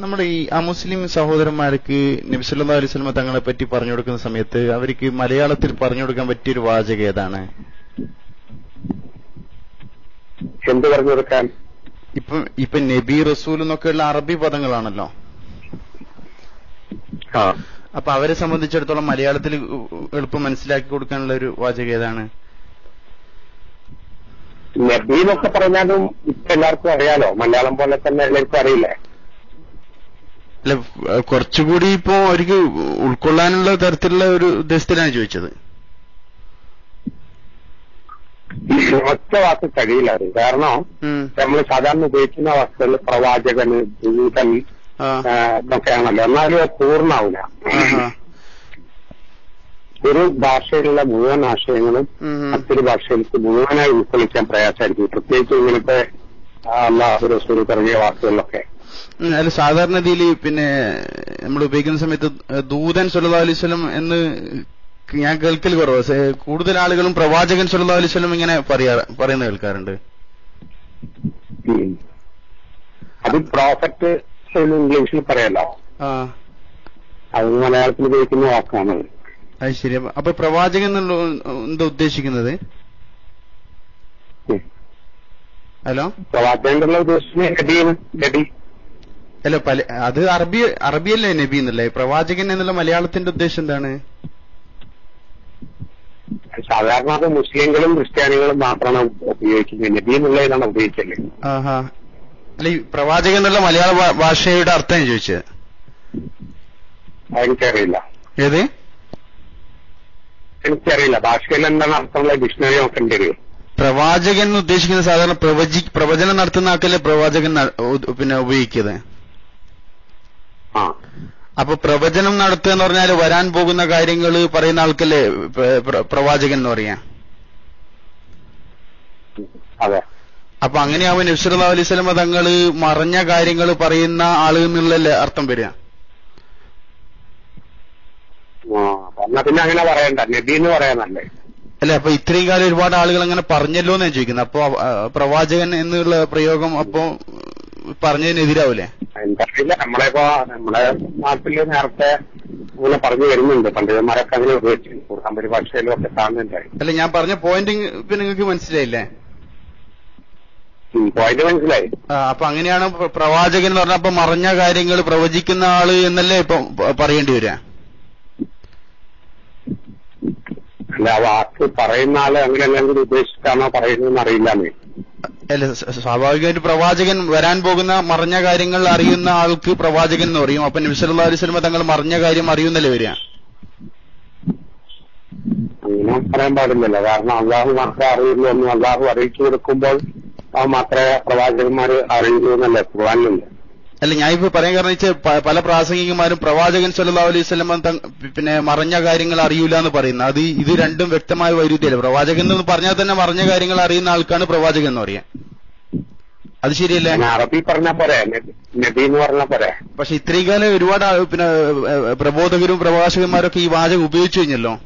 നമ്മുടെ ഈ അമുസ്ലിം സഹോദരന്മാർക്ക് നബി സല്ലല്ലാഹു അലൈഹി തങ്ങളെ പറ്റി പറഞ്ഞു കൊടുക്കുന്ന സമയത്ത് അവർക്ക് മലയാളത്തിൽ പറഞ്ഞു കൊടുക്കാൻ പറ്റിയൊരു വാചക ഏതാണ്? എന്ത് പറഞ്ഞു കൊടുക്കാൻ? ഇപ്പൊ ഇപ്പൊ നബി റസൂൽ എന്നൊക്കെയുള്ള അറബി പദങ്ങളാണല്ലോ. അപ്പൊ അവരെ സംബന്ധിച്ചിടത്തോളം മലയാളത്തിൽ എളുപ്പം മനസ്സിലാക്കി കൊടുക്കാനുള്ള ഒരു വാചക ഏതാണ്? നബി എന്നൊക്കെ പറഞ്ഞാലും ഇപ്പൊ എല്ലാവർക്കും അറിയാലോ. മലയാളം പോലെ തന്നെ എല്ലാവർക്കും അറിയില്ലേ? അല്ല കുറച്ചുകൂടി ഇപ്പോ അവർക്ക് ഉൾക്കൊള്ളാനുള്ള തരത്തിലുള്ള ഒരു ഉദ്ദേശത്തിലാണ് ചോദിച്ചത്. ഒറ്റ വാക്ക് കഴിയില്ല അത് കാരണം. നമ്മൾ സാധാരണ ഉപയോഗിക്കുന്ന വാക്കുകൾ പ്രവാചകന് ദൂതൻ ഇതൊക്കെയാണല്ലോ. എന്നാലും അത് പൂർണാവില്ല. ഒരു ഭാഷയിലുള്ള മുഴുവൻ ആശയങ്ങളും. മറ്റൊരു ഭാഷയിലേക്ക് മുഴുവനായി ഉൾക്കൊള്ളിക്കാൻ പ്രയാസമായിരിക്കും. പ്രത്യേകിച്ച് ഇങ്ങനത്തെ അള്ളാഹു റസൂൽ തുടങ്ങിയ വാക്കുകളിലൊക്കെ. അല്ല സാധാരണ രീതിയിൽ പിന്നെ നമ്മൾ ഉപയോഗിക്കുന്ന സമയത്ത് ദൂതൻ സുല്ലാ അലൈഹി വസല്ലം എന്ന് ഞാൻ കേൾക്കൽ കുറവ്. കൂടുതൽ ആളുകളും പ്രവാചകൻ സുല്ലാ അലൈഹി വസല്ലം ഇങ്ങനെ പറയാ പറയുന്നത് കേൾക്കാറുണ്ട്. അത് പ്രോഫക്റ്റ് എന്ന് ഇംഗ്ലീഷിൽ പറയാലോ ആ. അത് മലയാളത്തിൽ ഉപയോഗിക്കുന്ന വാക്കാണ്. അത് ശരി. അപ്പൊ- പ്രവാചകൻ എന്നുള്ള എന്താ ഉദ്ദേശിക്കുന്നത്? ഹലോ? പ്രവാചകൻ ഉദ്ദേശിക്കുന്നത് നബിയാണ് നബി അല്ല പല അത് അറബി അറബിയല്ലേ നബി എന്നല്ലേ പ്രവാചകൻ എന്നുള്ള മലയാളത്തിന്റെ ഉദ്ദേശം എന്താണ്? സാധാരണ അത് മുസ്ലിങ്ങളും ക്രിസ്ത്യാനികളും മാത്രമാണ് ഉപയോഗിക്കുന്നത്. നബി എന്നുള്ളതിനാണ് ഉപയോഗിച്ചല്ലേ ആഹാ. അല്ല ഈ പ്രവാചകൻ എന്നുള്ള മലയാള ഭാഷയുടെ അർത്ഥം ഞാൻ ചോദിച്ചത് എനിക്കറിയില്ല ഏത്? എനിക്കറിയില്ല. ഭാഷയിൽ എന്താണ് അർത്ഥമുള്ള ഡിക്ഷണറി നോക്കേണ്ടി വരും പ്രവാചകൻ എന്ന് ഉദ്ദേശിക്കുന്നത് സാധാരണ പ്രവചി പ്രവചനം നടത്തുന്ന ആക്കല്ലേ പ്രവാചകൻ പിന്നെ ഉപയോഗിക്കുന്നത് അപ്പൊ പ്രവചനം നടത്തുക എന്ന് പറഞ്ഞാൽ വരാൻ പോകുന്ന കാര്യങ്ങൾ പറയുന്ന ആൾക്കല്ലേ പ്ര- പ്ര- പ്രവാചകൻ എന്ന് പറയാ? അതെ. അപ്പൊ അങ്ങനെയാവുമ്പോൾ നബ്സുല്ലാ അലൈഹി സ്വലമ തങ്ങൾ മറഞ്ഞ കാര്യങ്ങൾ പറയുന്ന ആൾ എന്നുള്ളല്ലേ അർത്ഥം വരിക? പിന്നെ അങ്ങനെ പറയണ്ട. നബി എന്ന് പറയാനല്ലേ അല്ലെ അപ്പൊ ഇത്രയും കാലം ഒരുപാട് ആളുകൾ അങ്ങനെ പറഞ്ഞല്ലോ എന്ന് ഞാൻ ചോദിക്കുന്നത്. അപ്പൊ പ്രവാചകൻ എന്നുള്ള പ്രയോഗം അപ്പോ പറഞ്ഞതിനെതിരാവൂലേ? എനിക്കറിയില്ല നമ്മളിപ്പോ നമ്മളെ നാട്ടിൽ നേരത്തെ അങ്ങനെ പറഞ്ഞു വരുന്നുണ്ട്. പണ്ഡിതന്മാരൊക്കെ അങ്ങനെ ഉപയോഗിച്ചു കൂട്ടാൻ പരിഭാഷയിലും ഒക്കെ കാണുന്നുണ്ടായി അല്ല ഞാൻ പറഞ്ഞ പോയിന്റ് പിന്നെ നിങ്ങൾക്ക് മനസ്സിലായില്ലേ? പോയിന്റ് മനസ്സിലായി. അപ്പൊ അങ്ങനെയാണ് പ്രവാചകൻ എന്ന് പറഞ്ഞാൽ അപ്പൊ മറഞ്ഞ കാര്യങ്ങൾ പ്രവചിക്കുന്ന ആൾ എന്നല്ലേ ഇപ്പൊ പറയേണ്ടി വരിക? അല്ല വാക്ക് പറയുന്ന ആൾ അങ്ങനെ അല്ലെങ്കിൽ ഉദ്ദേശിച്ചിട്ടാണോ പറയുന്നതെന്ന് അറിയില്ലാന്നേ അല്ല സ്വാഭാവികമായിട്ട് പ്രവാചകൻ വരാൻ പോകുന്ന മറിഞ്ഞ കാര്യങ്ങൾ അറിയുന്ന ആൾക്ക് പ്രവാചകൻ എന്ന് പറയും. അപ്പൊ നബി സല്ലല്ലാഹു അലൈഹി വസല്ലം തങ്ങൾ മറിഞ്ഞ കാര്യം അറിയുന്നല്ലേ വരിക? അങ്ങനെ പറയാൻ പാടില്ലല്ലോ. കാരണം അള്ളാഹു മാത്രമേ അറിയുള്ളൂ എന്ന് അള്ളാഹു അറിയിച്ചു കൊടുക്കുമ്പോൾ അത് മാത്രമേ പ്രവാചകന്മാര് അറിയുള്ളൂ എന്നല്ലേ? ഖുർആാനുണ്ട് അല്ല ഞാനിപ്പോ പറയാൻ കാരണം വെച്ചാൽ പല പ്രാസംഗികന്മാരും പ്രവാചകൻ സല്ലാ അലൈഹി വസല്ലം പിന്നെ മറഞ്ഞ കാര്യങ്ങൾ അറിയൂല എന്ന് പറയുന്നത്. അത് ഇത് രണ്ടും വ്യക്തമായ വൈരുദ്ധ്യമല്ല പ്രവാചകൻ എന്ന് പറഞ്ഞാൽ തന്നെ മറഞ്ഞ കാര്യങ്ങൾ അറിയുന്ന ആൾക്കാണ് പ്രവാചകൻ എന്ന് പറയാൻ അത് ശരിയല്ലേ? അറബി പറഞ്ഞ പോരെ? നബി- നബി എന്ന് പറഞ്ഞ പോരെ? പക്ഷെ ഇത്രയും കാലം ഒരുപാട് പിന്നെ പ്രബോധകരും പ്രവാചകന്മാരൊക്കെ ഈ വാചകം ഉപയോഗിച്ചു കഴിഞ്ഞല്ലോ.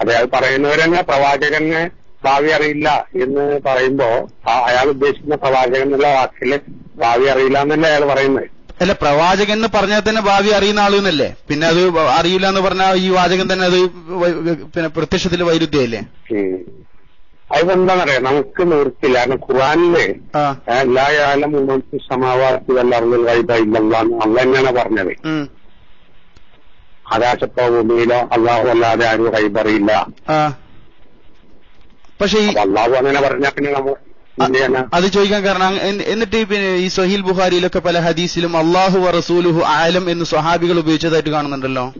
അതെ അത് പറയുന്നവരെന്നെ പ്രവാചകന് ഭാവി അറിയില്ല എന്ന് പറയുമ്പോ അയാൾ ഉദ്ദേശിക്കുന്ന പ്രവാചകൻ എന്നുള്ള വാക്കിൽ ഭാവി അറിയില്ല എന്നല്ലേ അയാൾ പറയുന്നത് അല്ല പ്രവാചകൻ എന്ന് പറഞ്ഞാൽ തന്നെ ഭാവി അറിയുന്ന ആളെന്നല്ലേ? പിന്നെ അത് അറിയില്ല എന്ന് പറഞ്ഞാൽ ഈ വാചകൻ തന്നെ അത് പിന്നെ പ്രത്യക്ഷത്തിൽ വൈരുദ്ധ്യല്ലേ. അതെന്താണെന്നറിയാം നമുക്ക് നിർത്തില്ല. കാരണം ഖുറാനിലെ എല്ലാ കാലം മുന്നോട്ട് വല്ല വല്ലറിഞ്ഞൽ വൈദ്യില്ലെന്നാണ് അള്ള തന്നെയാണ് പറഞ്ഞത്. ആകാശത്തോ ഭൂമിയിലോ അള്ളാഹു അല്ലാതെ ആരും കൈപറിയില്ല പക്ഷേ അള്ളാഹു അങ്ങനെ പറഞ്ഞാൽ പിന്നെ നമ്മൾ? അത് ചോദിക്കാൻ കാരണം എന്നിട്ട് പിന്നെ ഈ സഹീൽ ബുഹാരിയിലൊക്കെ പല ഹദീസിലും അള്ളാഹു റസൂലുഹു ആലം എന്ന് സ്വഹാബികൾ ഉപയോഗിച്ചതായിട്ട് കാണുന്നുണ്ടല്ലോ.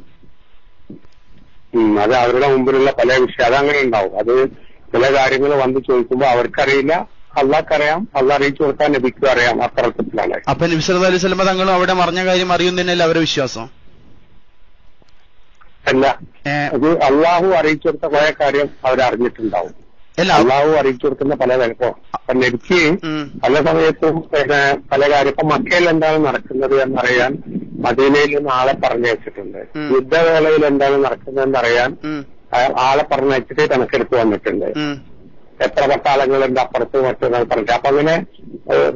അത് അവരുടെ മുമ്പിലുള്ള പല വിഷയം അതങ്ങനെ ഉണ്ടാവും. അത് ചില കാര്യങ്ങൾ വന്ന് ചോദിക്കുമ്പോൾ അവർക്കറിയില്ല. അള്ളാഹ്ക്കറിയാം. അള്ളാഹ് അറിയിച്ചു കൊടുത്താൽ നബിക്കും അറിയാം. അത്തരത്തിലാണ് അപ്പൊ നബി സല്ലല്ലാഹു അലൈഹി സ്വലമ തങ്ങളും അവിടെ മറിഞ്ഞ കാര്യം അറിയുന്നതന്നെയല്ലേ അവരുടെ വിശ്വാസം? അല്ല. അത് അള്ളാഹു അറിയിച്ചു കൊടുത്ത കുറെ കാര്യം അവരറിഞ്ഞിട്ടുണ്ടാവും. അല്ല. അള്ളാഹു അറിയിച്ചു കൊടുക്കുന്ന പല കാര്യം ഉം, പല സമയത്തും പിന്നെ പല കാര്യം ഇപ്പൊ മക്കയിൽ എന്താണ് നടക്കുന്നത് എന്നറിയാൻ മദീനയിൽ നിന്ന് ആളെ പറഞ്ഞയച്ചിട്ടുണ്ട്. യുദ്ധവേളയിൽ എന്താണ് നടക്കുന്നത് അയാൾ ആളെ പറഞ്ഞയച്ചിട്ട് കണക്കെടുത്ത് വന്നിട്ടുണ്ട്. എത്ര പട്ടാളങ്ങളുണ്ട് അപ്പുറത്ത് മറ്റൊരാൾ പറഞ്ഞു അപ്പൊ അങ്ങനെ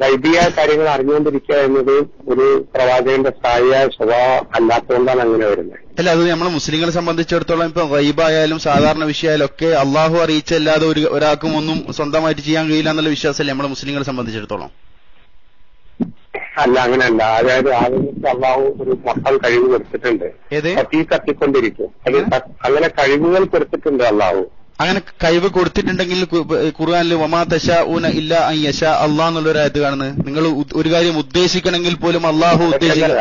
വൈദിക കാര്യങ്ങൾ അറിഞ്ഞുകൊണ്ടിരിക്കുക എന്നത് ഒരു പ്രവാചകന്റെ സ്ഥായിയായ സ്വഭാവം അല്ലാത്തതുകൊണ്ടാണ് അങ്ങനെ വരുന്നത്. അല്ല അത് നമ്മൾ മുസ്ലിങ്ങളെ സംബന്ധിച്ചിടത്തോളം ഇപ്പൊ റൈബായാലും സാധാരണ വിഷയമായാലും ഒക്കെ അള്ളാഹു അറിയിച്ചല്ലാതെ ഒരു ഒരാൾക്കും ഒന്നും സ്വന്തമായിട്ട് ചെയ്യാൻ കഴിയില്ല എന്നുള്ള വിശ്വാസമല്ലേ നമ്മളെ മുസ്ലിങ്ങളെ സംബന്ധിച്ചിടത്തോളം? അല്ല അങ്ങനെയല്ല. അതായത് ആദ്യത്തെ അള്ളാഹു ഒരു മൊത്തം കഴിവ് കൊടുത്തിട്ടുണ്ട്. തീ കത്തിക്കൊണ്ടിരിക്കും അങ്ങനെ കഴിവുകൾ കൊടുത്തിട്ടുണ്ട് അള്ളാഹു. അങ്ങനെ കഴിവ് കൊടുത്തിട്ടുണ്ടെങ്കിൽ ഖുർആാനിൽ വമാ തശ ഊന ഇല്ല യശ അള്ളാഹ് എന്നുള്ള ഒരു ആയത്ത് കാണുന്നത്. നിങ്ങൾ ഒരു കാര്യം ഉദ്ദേശിക്കണമെങ്കിൽ പോലും അള്ളാഹു ഉദ്ദേശിക്കുന്നത്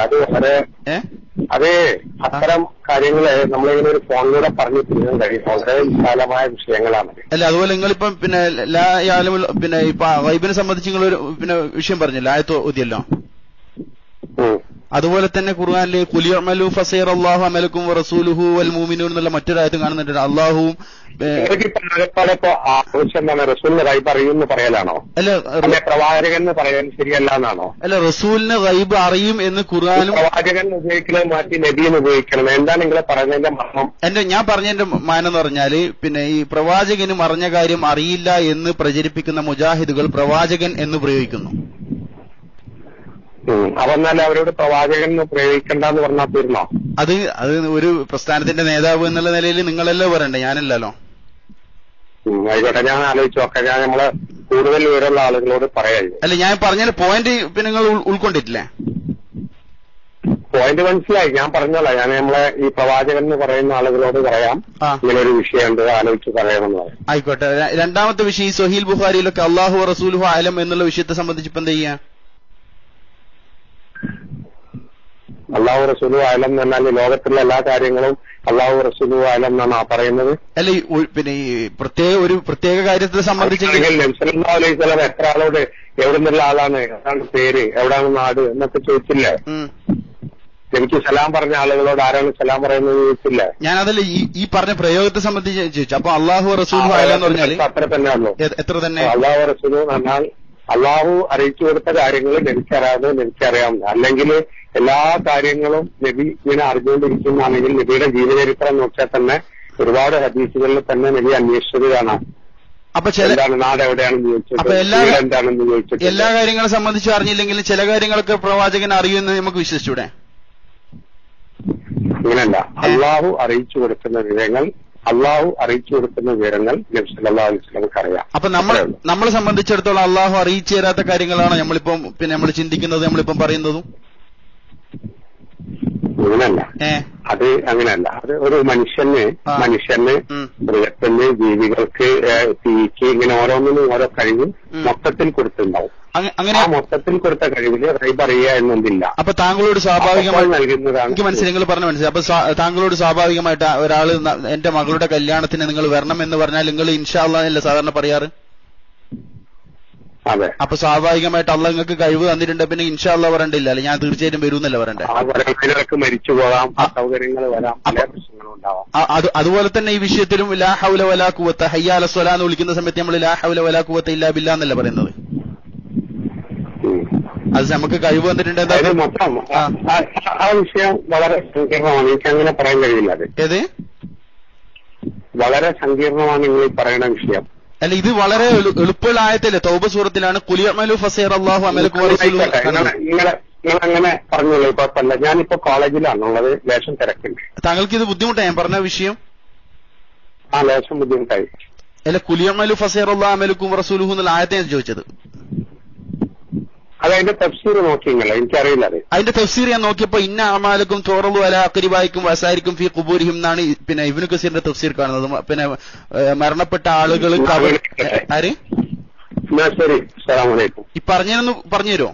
അതെ അത്തരം കാര്യങ്ങൾ നമ്മളിങ്ങനെ ഒരു ഫോണിലൂടെ പറഞ്ഞു തീരാൻ കഴിയും വളരെ വിശാലമായ വിഷയങ്ങളാണ്. അല്ല അതുപോലെ നിങ്ങളിപ്പം പിന്നെ ലാ യാലമുൽ പിന്നെ ഇപ്പൊ വൈബിനെ സംബന്ധിച്ച് നിങ്ങൾ പിന്നെ വിഷയം പറഞ്ഞില്ല? ആയത്ത് ഓതിയല്ലോ. അതുപോലെ തന്നെ ഖുർആനിൽ കുലിയമലു ഫസീർ അള്ളാഹു അമലക്കും റസൂലുഹു വൽ മൂമിനൂൻ എന്നുള്ള മറ്റൊരായത് കാണുന്നുണ്ട് അള്ളാഹുവും റൈബ് പറയലാണോ? അല്ല പ്രവാചകൻ എന്ന് പറയാൻ ശരിയല്ല എന്നാണോ? അല്ല റസൂലിന് ഗൈബ് അറിയും എന്ന് ഖുർആാനും പ്രവാചകൻ ഉപയോഗിക്കുന്നത് മാറ്റി നബിയും ഉപയോഗിക്കണം. എന്താണ് നിങ്ങൾ പറയുന്നതിന്റെ മർമ്മം? എന്റെ ഞാൻ പറഞ്ഞതിന്റെ മാനം എന്ന് പറഞ്ഞാൽ പിന്നെ ഈ പ്രവാചകന് മറഞ്ഞ കാര്യം അറിയില്ല എന്ന് പ്രചരിപ്പിക്കുന്ന മുജാഹിദുകൾ പ്രവാചകൻ എന്ന് പ്രയോഗിക്കുന്നു. അപ്പൊ എന്നാൽ അവരോട് പ്രവാചകൻ എന്ന് പ്രയോഗിക്കണ്ടെന്ന് പറഞ്ഞാൽ തീർന്നോ? അത് അത് ഒരു പ്രസ്ഥാനത്തിന്റെ നേതാവ് എന്നുള്ള നിലയിൽ നിങ്ങളല്ലേ പറയണ്ടേ? ഞാനല്ലല്ലോ. ആയിക്കോട്ടെ. ഞാൻ ആലോചിച്ചു ഒക്കെ ഞാൻ നമ്മളെ കൂടുതൽ വിവരമുള്ള ആളുകളോട് പറയാം അല്ല ഞാൻ പറഞ്ഞ പോയിന്റ് പിന്നെ നിങ്ങൾ ഉൾ- ഉൾക്കൊണ്ടിട്ടില്ലേ? പോയിന്റ് മനസ്സിലായി. ഞാൻ പറഞ്ഞല്ല ഞാൻ നമ്മളെ ഈ പ്രവാചകൻ എന്ന് പറയുന്ന ആളുകളോട് പറയാം. ഇങ്ങനൊരു ഇങ്ങനെ ഒരു വിഷയമുണ്ട് ആലോചിച്ച് പറയണം പറയാം. ആയിക്കോട്ടെ. രണ്ടാമത്തെ വിഷയം ഈ സൊഹീൽ ബുഖാരിയിലൊക്കെ അള്ളാഹു റസൂലുഹു ആലം എന്നുള്ള വിഷയത്തെ സംബന്ധിച്ച് ഇപ്പൊ എന്താ ചെയ്യാ? അള്ളാഹു റസൂലു ആലം എന്ന് പറഞ്ഞാൽ ലോകത്തുള്ള എല്ലാ കാര്യങ്ങളും അള്ളാഹു റസൂലു ആലം എന്നാണ് പറയുന്നത്. അല്ല പിന്നെ ഈ പ്രത്യേക ഒരു പ്രത്യേക കാര്യത്തെ സംബന്ധിച്ചെങ്കിൽ അല്ലെങ്കിൽ നബ്സല്ലാ അലൈഹി സ്വലം എത്ര ആളോട് എവിടെ നിന്നുള്ള ആളാണ് എന്താണ് പേര് എവിടാണ് നാട് എന്നൊക്കെ ചോദിച്ചില്ല. എനിക്ക് സലാം പറഞ്ഞ ആളുകളോട് ആരാണ് സലാം പറയുന്നത് ചോദിച്ചില്ല. ഞാൻ ഈ ഈ പറഞ്ഞ പ്രയോഗത്തെ സംബന്ധിച്ച് ചോദിച്ചു. അപ്പൊ അള്ളാഹു റസൂൽ അത്ര തന്നെ എത്ര തന്നെ? അള്ളാഹു റസൂലു എന്ന് പറഞ്ഞാൽ അള്ളാഹു അറിയിച്ചു കൊടുത്ത കാര്യങ്ങൾ ലഭിച്ചറിയാതെ എനിക്കറിയാം അല്ലെങ്കിൽ എല്ലാ കാര്യങ്ങളും നബി ഇങ്ങനെ അറിഞ്ഞുകൊണ്ടിരിക്കുന്നതാണെങ്കിൽ നബിയുടെ ജീവചരിത്രം നോക്കിയാൽ തന്നെ ഒരുപാട് ഹദീസുകളിൽ തന്നെ നബി അന്വേഷിച്ചത് കാണാം അപ്പൊ ചില നാട് എവിടെയാണെന്ന് ചോദിച്ചത് എല്ലാ- കാര്യങ്ങളെ സംബന്ധിച്ച് അറിഞ്ഞില്ലെങ്കിലും ചില കാര്യങ്ങളൊക്കെ പ്രവാചകൻ അറിയുമെന്ന് നമുക്ക് വിശ്വസിച്ചൂടെ? ഇങ്ങനല്ല അള്ളാഹു അറിയിച്ചു കൊടുക്കുന്ന വിവരങ്ങൾ അള്ളാഹു അറിയിച്ചു കൊടുക്കുന്ന വിവരങ്ങൾ നബി അറിയാം. അപ്പൊ നമ്മൾ നമ്മളെ സംബന്ധിച്ചിടത്തോളം അള്ളാഹു അറിയിച്ചു തരാത്ത കാര്യങ്ങളാണ് നമ്മളിപ്പം പിന്നെ നമ്മൾ ചിന്തിക്കുന്നത് നമ്മളിപ്പം പറയുന്നതും? ഇങ്ങനല്ല. ഏ. അത് അങ്ങനെയല്ല അത് ഒരു മനുഷ്യന്. മനുഷ്യന് മൃഗത്തിന് ജീവികൾക്ക് തീക്ക് ഇങ്ങനെ ഓരോന്നിനും ഓരോ കഴിവ് മൊത്തത്തിൽ കൊടുത്തിട്ടുണ്ടാവും. അങ്ങനെ മൊത്തത്തിൽ കൊടുത്ത കഴിവിൽ റൈബ് അറിയുക എന്നൊന്നില്ല. അപ്പൊ താങ്കളോട് സ്വാഭാവികമായി നൽകുന്നതാണ് എനിക്ക് മനസ്സിലായി നിങ്ങൾ പറഞ്ഞ മനസ്സിലായി. അപ്പൊ താങ്കളോട് സ്വാഭാവികമായിട്ട് ഒരാൾ എന്റെ മകളുടെ കല്യാണത്തിന് നിങ്ങൾ വരണം എന്ന് പറഞ്ഞാൽ നിങ്ങൾ ഇൻഷാ അല്ലേ സാധാരണ പറയാറ്? അപ്പൊ സ്വാഭാവികമായിട്ട് അള്ള നിങ്ങൾക്ക് കഴിവ് തന്നിട്ടുണ്ട് പിന്നെ ഇൻഷാല്ല പറയണ്ടില്ല അല്ലെ? ഞാൻ തീർച്ചയായിട്ടും വരും പറയണ്ടേ ആ പറയുന്നതിനൊക്കെ മരിച്ചു പോകാം. സൗകര്യങ്ങൾ വരാം അത് അതുപോലെ തന്നെ ഈ വിഷയത്തിലും ലാ ഹൗല വലാ കുവത്ത ഹയ്യാല സ്വല എന്ന് വിളിക്കുന്ന സമയത്ത് നമ്മൾ ലാ ഹൗല വലാ കുവത്ത ഇല്ലാ ബില്ല എന്നല്ല പറയുന്നത്. അത് നമുക്ക് കഴിവ് വന്നിട്ടുണ്ട് എന്താ? മൊത്തം ആ. വിഷയം വളരെ സങ്കീർണമാണ്. എനിക്ക് അങ്ങനെ പറയാൻ കഴിയില്ല അത്. ഏത്? വളരെ സങ്കീർണമാണ് നിങ്ങൾ ഈ പറയുന്ന വിഷയം. അല്ല ഇത് വളരെ എളു- എളുപ്പമുള്ള ആയത്തല്ലേ? തൗബ സൂറത്തിലാണ് കുലിയമലു ഫസീർ അള്ളാഹു അമലക്കു അങ്ങനെ ആയിക്കോട്ടെ. ഇപ്പൊ പറഞ്ഞോളൂ. കുഴപ്പമില്ല ഞാനിപ്പോ കോളേജിലാണുള്ളത്. ലേശം തിരക്കുണ്ട്. താങ്കൾക്ക് ഇത് ബുദ്ധിമുട്ടായി ഞാൻ പറഞ്ഞ വിഷയം? ആ ലേശം ബുദ്ധിമുട്ടായി. അല്ല കുലിയമലു ഫസീർ അള്ളാഹു അമലക്കും റസൂലുഹു എന്നുള്ള ആയത്തെ ഞാൻ ചോദിച്ചത്. അതിന്റെ തഫ്സീർ നോക്കിങ്ങൾ എനിക്കറിയില്ല അത് അതിന്റെ തഫ്സീർ ഞാൻ നോക്കിയപ്പോ ഇന്ന അമാലക്കും തോറലു അല അക്രിബായിക്കും വസായിരിക്കും ഫി കുബൂരിഹിം എന്നാണ് പിന്നെ ഇബിനു കസീറിന്റെ തഫ്സീർ കാണുന്നത്. പിന്നെ മരണപ്പെട്ട ആളുകൾ ആര്? ശരി അസ്സലാമലൈക്കും ഈ പറഞ്ഞു പറഞ്ഞുതരുമോ?